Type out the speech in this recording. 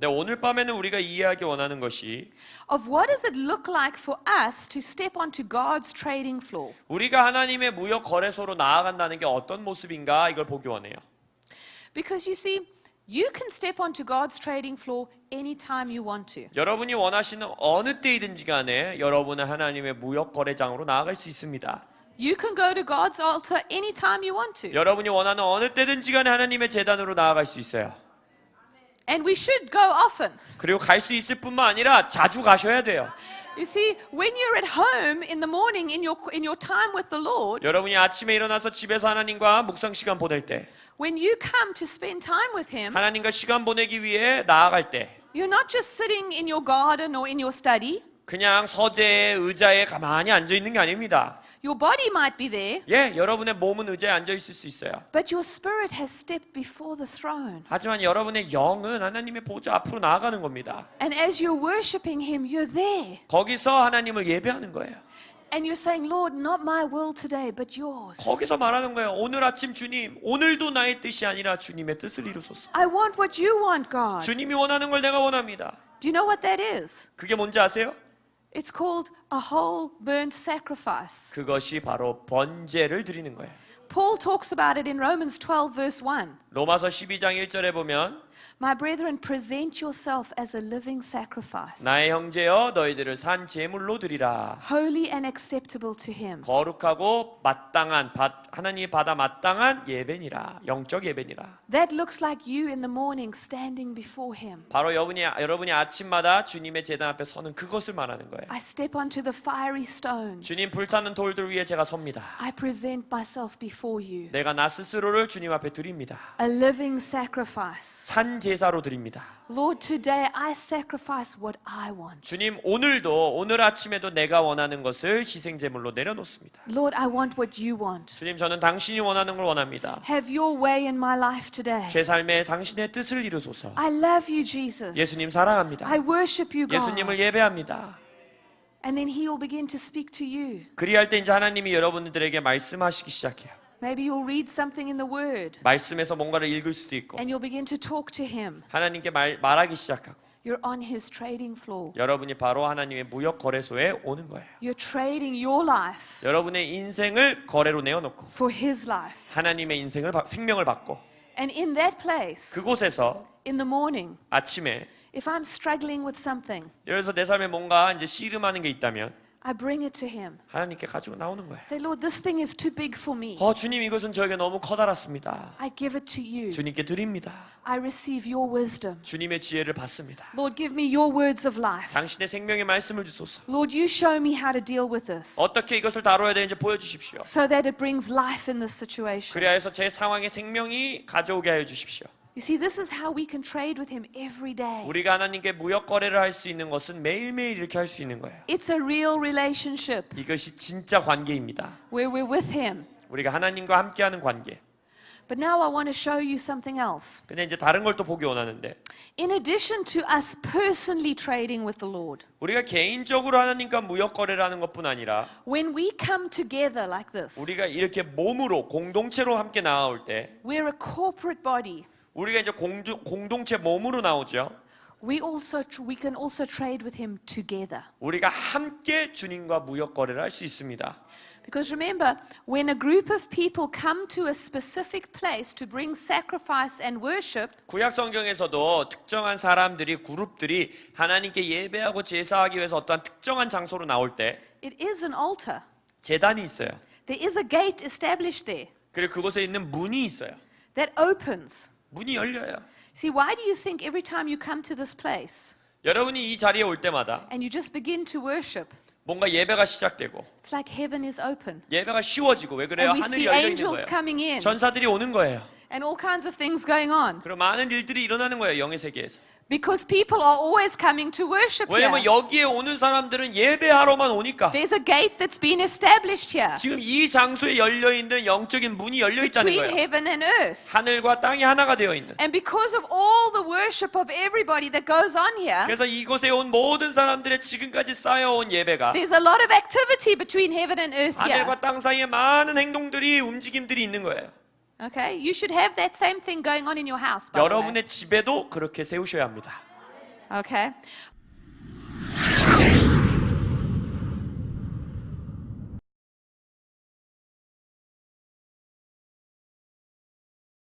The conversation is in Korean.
네, 오늘 밤에는 우리가 이해하기 원하는 것이 of what does it look like for us to step onto God's trading floor? 우리가 하나님의 무역 거래소로 나아간다는 게 어떤 모습인가 이걸 보기 원해요. Because you see, you can step onto God's trading floor anytime you want to. 여러분이 원하시는 어느 때이든지 간에 여러분은 하나님의 무역 거래장으로 나아갈 수 있습니다. You can go to God's altar anytime you want to. 여러분이 원하는 어느 때든지 간에 하나님의 재단으로 나아갈 수 있어요. And we should go often. 그리고 갈 수 있을 뿐만 아니라 자주 가셔야 돼요. You see, when you're at home in the morning in your in your time with the Lord, 여러분이 아침에 일어나서 집에서 하나님과 묵상 시간 보낼 때, when you come to spend time with him, 하나님과 시간 보내기 위해 나아갈 때, you're not just sitting in your garden or in your study. 그냥 서재에 의자에 가만히 앉아 있는 게 아닙니다. Your body might be there, 예, 여러분의 몸은 의자에 앉아 있을 수 있어요. but your spirit has stepped before the throne. 하지만 여러분의 영은 하나님의 보좌 앞으로 나아가는 겁니다. And as you're worshiping him, you're there. 거기서 하나님을 예배하는 거예요. And you're saying, Lord, not my will today, but yours. 거기서 말하는 거예요. 오늘 아침 주님, 오늘도 나의 뜻이 아니라 주님의 뜻을 이루소서. I want what you want, God. 주님이 원하는 걸 내가 원합니다. Do you know what that is? 그게 뭔지 아세요? It's called a whole burnt sacrifice. 그것이 바로 번제를 드리는 거예요. Paul talks about it in Romans 12, verse 1. 로마서 12장 1절에 보면 My brethren, present yourself as a living sacrifice, 나의 형제여 너희들을 산 제물로 드리라. holy and acceptable to him. 거룩하고 마땅한 받- 하나님이 받아 마땅한 예배니라. 영적 예배니라. That looks like you in the morning standing before him. 바로 여러분이 여러분이 아침마다 주님의 제단 앞에 서는 그것을 말하는 거예요. I step onto the fiery stones. 주님 불타는 돌들 위에 제가 섭니다. I present myself before you, 내가 나 스스로를 주님 앞에 드립니다. A living sacrifice. 산 제사로 드립니다. Lord, today I sacrifice what I want. 주님 오늘도 오늘 아침에도 내가 원하는 것을 희생 제물로 내려놓습니다. Lord, I want what you want. 주님 저는 당신이 원하는 걸 원합니다. Have your way in my life today. 제 삶에 당신의 뜻을 이루소서. I love you, Jesus. 예수님 사랑합니다. I worship you, 예수님을 God. 예배합니다. And then He will begin to speak to you. 그리할 때 이제 하나님이 여러분들에게 말씀하시기 시작해요. Maybe you'll read something in the Word 말씀에서 뭔가를 읽을 수도 있고 and you'll begin to talk to Him. 하나님께 말, 말하기 시작하고 You're on His trading floor. 여러분이 바로 하나님의 무역 거래소에 오는 거예요. You're trading your life 여러분의 인생을 거래로 내어놓고 for His life. 하나님의 인생을 받- 생명을 받고 And in that place, 그곳에서 in the morning, 아침에 if I'm struggling with something, 예를 들어서 내 삶에 뭔가 이제 씨름하는 게 있다면 I bring it to Him. 하나님께 가지고 나오는 거예요. Say, Lord, this thing is too big for me. 어 주님 이것은 저에게 너무 커다랗습니다. I give it to you. 주님께 드립니다. I receive your wisdom. 주님의 지혜를 받습니다. Lord, give me your words of life. 당신의 생명의 말씀을 주소서. Lord, you show me how to deal with this 어떻게 이것을 다뤄야 되는지 보여주십시오. so that it brings life in this situation. 그리하여 제 상황에 생명이 가져오게 하여 주십시오. You see, this is how we can trade with Him every day. 우리가 하나님께 무역 거래를 할 수 있는 것은 매일매일 이렇게 할 수 있는 거예요. It's a real relationship 이것이 진짜 관계입니다. where we're with Him. 우리가 하나님과 함께하는 관계. But now I want to show you something else. 근데 이제 다른 걸 또 보기 원하는데 In addition to us personally trading with the Lord, 우리가 개인적으로 하나님과 무역 거래를 하는 것뿐 아니라 when we come together like this, 우리가 이렇게 몸으로 공동체로 함께 나올 때 we're a corporate body. 우리가 이제 공주, 공동체 몸으로 나오죠. We also we can also trade with Him together. 우리가 함께 주님과 무역 거래를 할 수 있습니다. Because remember, when a group of people come to a specific place to bring sacrifice and worship, 구약 성경에서도 특정한 사람들이 그룹들이 하나님께 예배하고 제사하기 위해서 어떠한 특정한 장소로 나올 때 it is an altar. 제단이 있어요. There is a gate established there 그리고 그곳에 있는 문이 있어요. that opens. 문이 열려요. See, why do you think every time you come to this place 여러분이 이 자리에 올 때마다 and you just begin to worship, 뭔가 예배가 시작되고 it's like heaven is open 예배가 쉬워지고 왜 그래요? and we 하늘이 see 열려 있는 angels 거예요. coming in 전사들이 오는 거예요. and all kinds of things going on? 그리고 많은 일들이 일어나는 거예요. 영의 세계에서. Because people are always coming to worship 왜냐면 here. 여기에 오는 사람들은 예배하러만 오니까 There's a gate that's been established here 지금 이 장소에 열려 있는 영적인 문이 열려 있다는 between 거예요. heaven and earth. 하늘과 땅이 하나가 되어 있는. And because of all the worship of everybody that goes on here, 그래서 이곳에 온 모든 사람들의 지금까지 쌓여온 예배가 there's a lot of activity between heaven and earth here. 하늘과 땅 사이에 많은 행동들이 움직임들이 있는 거예요. Okay? You should have that same thing going on in your house, by the way. 여러분의 집에도 그렇게 세우셔야 합니다. Okay?